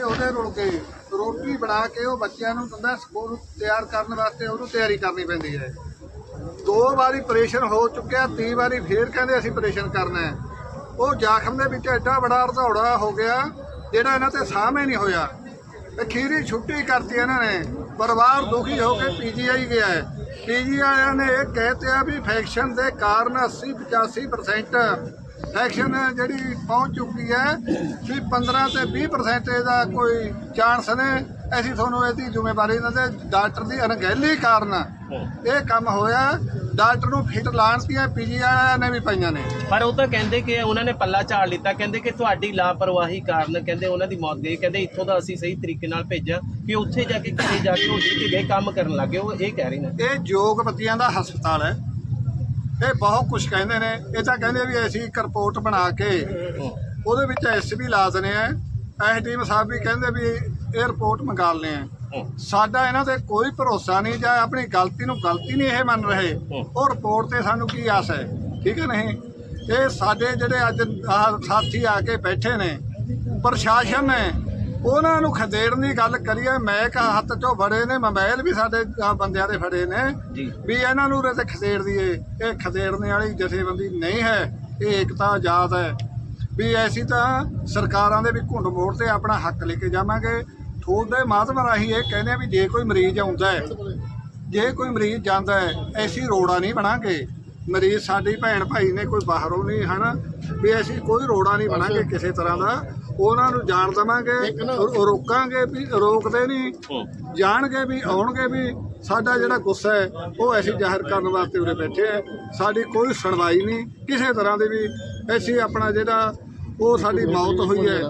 ਤੇ ਉਹਦੇ ਰੁਲ ਕੇ ਰੋਟੀ ਬਣਾ ਕੇ ਉਹ ਬੱਚਿਆਂ ਨੂੰ ਦਿੰਦਾ, ਸਕੂਲ ਤਿਆਰ ਕਰਨ ਵਾਸਤੇ ਉਹਨੂੰ ਤਿਆਰੀ ਕਰਨੀ ਪੈਂਦੀ ਹੈ। ਦੋ ਵਾਰੀ ਆਪਰੇਸ਼ਨ ਹੋ ਚੁੱਕਿਆ, ਤੀਹ ਵਾਰੀ ਫੇਰ ਕਹਿੰਦੇ ਅਸੀਂ ਆਪਰੇਸ਼ਨ ਕਰਨਾ ਹੈ। ਉਹ ਜ਼ਖਮ ਦੇ ਵਿੱਚ ਐਡਾ ਬੜਾ ਰਧੌੜਾ ਹੋ ਗਿਆ, ਜਿਹੜਾ ਇਹਨਾਂ ਤੇ ਸਾਹਮਣੇ ਨਹੀਂ ਹੋਇਆ। ਅਖੀਰੀ ਛੁੱਟੀ ਕਰਤੀ ਇਹਨਾਂ ਨੇ, ਪਰਿਵਾਰ ਦੁਖੀ ਹੋ ਕੇ ਪੀਜੀਆਈ ਗਿਆ ਹੈ। ਪੀਜੀਆਈ ਵਾਲਿਆਂ ਨੇ ਇਹ ਕਹਿਤਿਆ ਵੀ ਫੈਕਸ਼ਨ ਦੇ ਕਾਰਨ 80 85% ਇਨਫੈਕਸ਼ਨ ਜਿਹੜੀ ਪਹੁੰਚ ਚੁੱਕੀ ਹੈ ਵੀ 15 ਤੇ 20% ਇਹਦਾ ਕੋਈ ਚਾਂਸ ਨੇ। ਅਸੀਂ ਤੁਹਾਨੂੰ ਇਹਦੀ ਜ਼ਿੰਮੇਵਾਰੀ ਇਹਨਾਂ ਦੇ ਡਾਕਟਰ ਦੀ ਅਣਗਹਿਲੀ ਕਾਰਨ ਇਹ ਕੰਮ ਹੋਇਆ। ਡਾਕਟਰ ਨੂੰ ਫਿਟ ਲਾਣਤੀਆਂ ਪੀਜੀ ਵਾਲਿਆਂ ਨੇ ਵੀ ਪਈਆਂ ਨੇ। ਪਰ ਉਹ ਤਾਂ ਕਹਿੰਦੇ ਕਿ ਉਹਨਾਂ ਨੇ ਪੱਲਾ ਝਾੜ ਲਿੱਤਾ। ਕਹਿੰਦੇ ਕਿ ਤੁਹਾਡੀ ਲਾਪਰਵਾਹੀ ਕਾਰਨ ਕਹਿੰਦੇ ਉਹਨਾਂ ਦੀ ਮੌਤ ਗਈ। ਕਹਿੰਦੇ ਇੱਥੋਂ ਦਾ ਅਸੀਂ ਸਹੀ ਤਰੀਕੇ ਨਾਲ ਭੇਜਿਆ ਕਿ ਉੱਥੇ ਜਾ ਕੇ ਘਰੇ ਜਾ ਕੇ ਉਹ ਗਏ ਕੰਮ ਕਰਨ ਲੱਗੇ ਉਹ ਇਹ ਕਹਿ ਰਹੇ ਨੇ। ਇਹ ਜੋਗ ਬੱਤੀਆਂ ਦਾ ਹਸਪਤਾਲ ਹੈ। ਇਹ ਬਹੁਤ ਕੁਝ ਕਹਿੰਦੇ ਨੇ। ਇਹ ਤਾਂ ਕਹਿੰਦੇ ਵੀ ਅਸੀਂ ਇੱਕ ਰਿਪੋਰਟ ਬਣਾ ਕੇ ਉਹਦੇ ਵਿੱਚ ਐਸਬੀ ਲਾ ਦਨੇ ਆ। ਐਸਡੀਐਮ ਸਾਹਿਬ ਵੀ ਕਹਿੰਦੇ ਵੀ ਇਹ ਰਿਪੋਰਟ ਮੰਗਾ ਲਨੇ ਆ। ਸਾਡਾ ਇਹਨਾਂ ਤੇ ਕੋਈ ਭਰੋਸਾ ਨਹੀਂ ਜਾਂ ਆਪਣੀ ਗਲਤੀ ਨੂੰ ਗਲਤੀ ਨਹੀਂ ਇਹ ਮੰਨ ਰਹੇ। ਉਹ ਰਿਪੋਰਟ ਤੇ ਸਾਨੂੰ ਕੀ ਆਸ ਹੈ? ਠੀਕ ਹੈ ਨਹੀਂ? ਇਹ ਸਾਡੇ ਜਿਹੜੇ ਅੱਜ ਸਾਥੀ ਆ ਕੇ ਬੈਠੇ ਨੇ, ਪ੍ਰਸ਼ਾਸਨ ਨੇ ਉਹਨਾਂ ਨੂੰ ਖਦੇੜਨ ਦੀ ਗੱਲ ਕਰੀਏ ਮੈਂ ਕਾ ਹੱਥ ਚੋਂ ਫੜੇ ਨੇ ਮੋਬਾਈਲ ਵੀ ਸਾਡੇ ਬੰਦਿਆਂ ਦੇ ਫੜੇ ਨੇ ਜੀ। ਵੀ ਇਹਨਾਂ ਨੂੰ ਉਰੇ ਤੇ ਖਦੇੜ ਦਈਏ। ਇਹ ਖਦੇੜਨੇ ਵਾਲੀ ਜਥੇਬੰਦੀ ਨਹੀਂ ਹੈ ਇਹ ਏਕਤਾ ਆਜ਼ਾਦ ਹੈ। ਵੀ ਐਸੀ ਤਾਂ ਸਰਕਾਰਾਂ ਦੇ ਵੀ ਘੁੰਡ ਮੋੜ ਤੇ ਆਪਣਾ ਹੱਕ ਲੈ ਕੇ ਜਾਵਾਂਗੇ। ਤੁਹਾਡੇ ਮਾਧਵ ਰਾਹੀਂ ਇਹ ਕਹਿੰਦੇ ਆ ਵੀ ਜੇ ਕੋਈ ਮਰੀਜ਼ ਆਉਂਦਾ ਹੈ ਜੇ ਕੋਈ ਮਰੀਜ਼ ਜਾਂਦਾ ਹੈ ਐਸੀ ਰੋੜਾ ਨਹੀਂ ਬਣਾਂਗੇ। ਮਰੀਜ਼ ਸਾਡੀ ਭੈਣ ਭਾਈ ਨੇ ਕੋਈ ਬਾਹਰੋਂ ਨਹੀਂ ਹਨਾ? ਵੀ ਅਸੀਂ ਕੋਈ ਰੋੜਾ ਨਹੀਂ ਬਣਾਂਗੇ ਕਿਸੇ ਤਰ੍ਹਾਂ ਦਾ। ਉਹਨਾਂ ਨੂੰ ਜਾਣ ਦੇਵਾਂਗੇ ਰੋਕਾਂਗੇ ਵੀ ਰੋਕਦੇ ਨਹੀਂ। ਜਾਣਗੇ ਵੀ ਆਉਣਗੇ ਵੀ ਸਾਡਾ ਜਿਹੜਾ ਗੁੱਸਾ ਹੈ ਉਹ ਅਸੀਂ ਜ਼ਾਹਿਰ ਕਰਨ ਵਾਸਤੇ ਉਰੇ ਬੈਠੇ ਆ ਸਾਡੀ ਕੋਈ ਸੁਣਵਾਈ ਨਹੀਂ। ਕਿਸੇ ਤਰ੍ਹਾਂ ਦੀ ਵੀ ਅਸੀਂ ਆਪਣਾ ਜਿਹੜਾ ਉਹ ਸਾਡੀ ਮੌਤ ਹੋਈ ਹੈ।